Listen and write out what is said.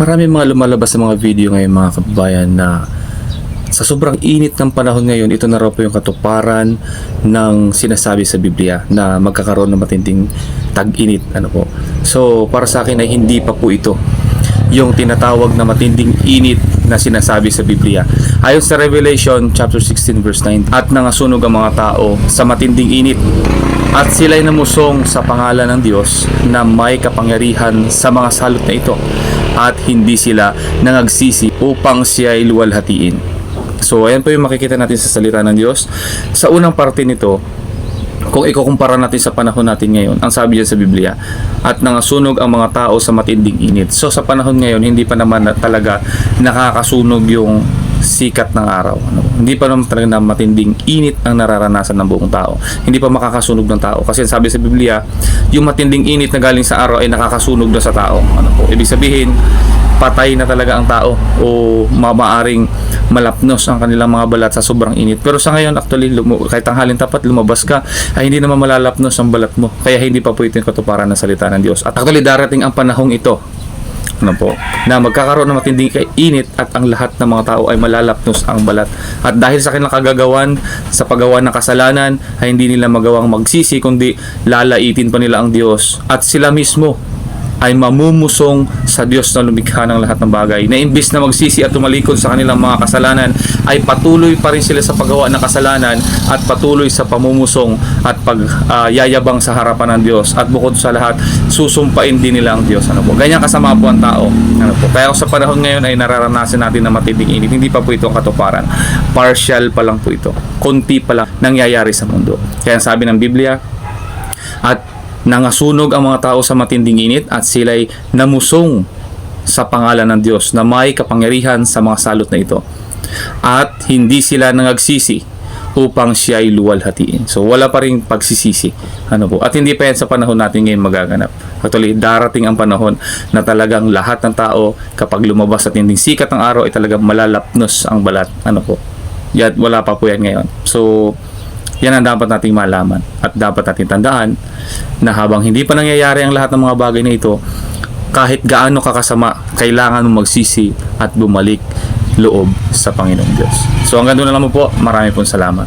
Marami mga lumalabas sa mga video ngayon mga kababayan na sa sobrang init ng panahon ngayon, ito na raw po yung katuparan ng sinasabi sa Biblia na magkakaroon ng matinding tag-init. Ano po. So, para sa akin ay hindi pa po ito yung tinatawag na matinding init na sinasabi sa Biblia. Ayon sa Revelation chapter 16 verse 9, at nangasunog ang mga tao sa matinding init at sila'y namusong sa pangalan ng Diyos na may kapangyarihan sa mga salot na ito at hindi sila nangagsisi upang siya'y luwalhatiin. So, ayan po yung makikita natin sa salita ng Diyos. Sa unang parte nito, kung ikukumpara natin sa panahon natin ngayon, ang sabi diyan sa Biblia, at nangasunog ang mga tao sa matinding init. So sa panahon ngayon, hindi pa naman na talaga nakakasunog yung sikat ng araw. Ano? Hindi pa naman talaga na matinding init ang nararanasan ng buong tao. Hindi pa makakasunog ng tao. Kasi sabi sa Biblia, yung matinding init na galing sa araw ay nakakasunog na sa tao. Ano po? Ibig sabihin, patay na talaga ang tao o ma- maaring malapnos ang kanilang mga balat sa sobrang init. Pero sa ngayon, actually, lumu- kahit tanghalin tapat, lumabas ka, ay hindi naman malalapnos ang balat mo. Kaya hindi pa po ito yung katuparan ng salita ng Diyos. At actually, darating ang panahong ito ano po, na magkakaroon ng matinding init at ang lahat ng mga tao ay malalapnos ang balat. At dahil sa kanilang kagagawan, sa paggawa ng kasalanan, ay hindi nila magawang magsisi, kundi lalaitin pa nila ang Diyos. At sila mismo ay mamumusong sa Diyos na lumikha ng lahat ng bagay. Na imbis na magsisi at tumalikod sa kanilang mga kasalanan, ay patuloy pa rin sila sa paggawa ng kasalanan at patuloy sa pamumusong at pagyayabang sa harapan ng Diyos. At bukod sa lahat, susumpain din nila ang Diyos. Ano po? Ganyan kasama po ang tao. Ano po? Kaya sa panahon ngayon ay nararanasan natin na matinding init. Hindi pa po ito ang katuparan. Partial pa lang po ito. Konti pa lang nangyayari sa mundo. Kaya sabi ng Biblia, at nangasunog ang mga tao sa matinding init at sila'y namusong sa pangalan ng Diyos na may kapangyarihan sa mga salot na ito. At hindi sila nangagsisi upang siya ay luwalhatiin. So wala pa rin pagsisisi. Ano po? At hindi pa yan sa panahon natin ngayon magaganap. Actually, darating ang panahon na talagang lahat ng tao kapag lumabas at hindi sikat ng araw ay talagang malalapnos ang balat. Ano po? Yan, wala pa po yan ngayon. So, yan ang dapat nating malaman at dapat nating tandaan na habang hindi pa nangyayari ang lahat ng mga bagay na ito, kahit gaano kakasama, kailangan mo magsisi at bumalik loob sa Panginoong Diyos. So hanggang doon na lang po. Marami pong salamat.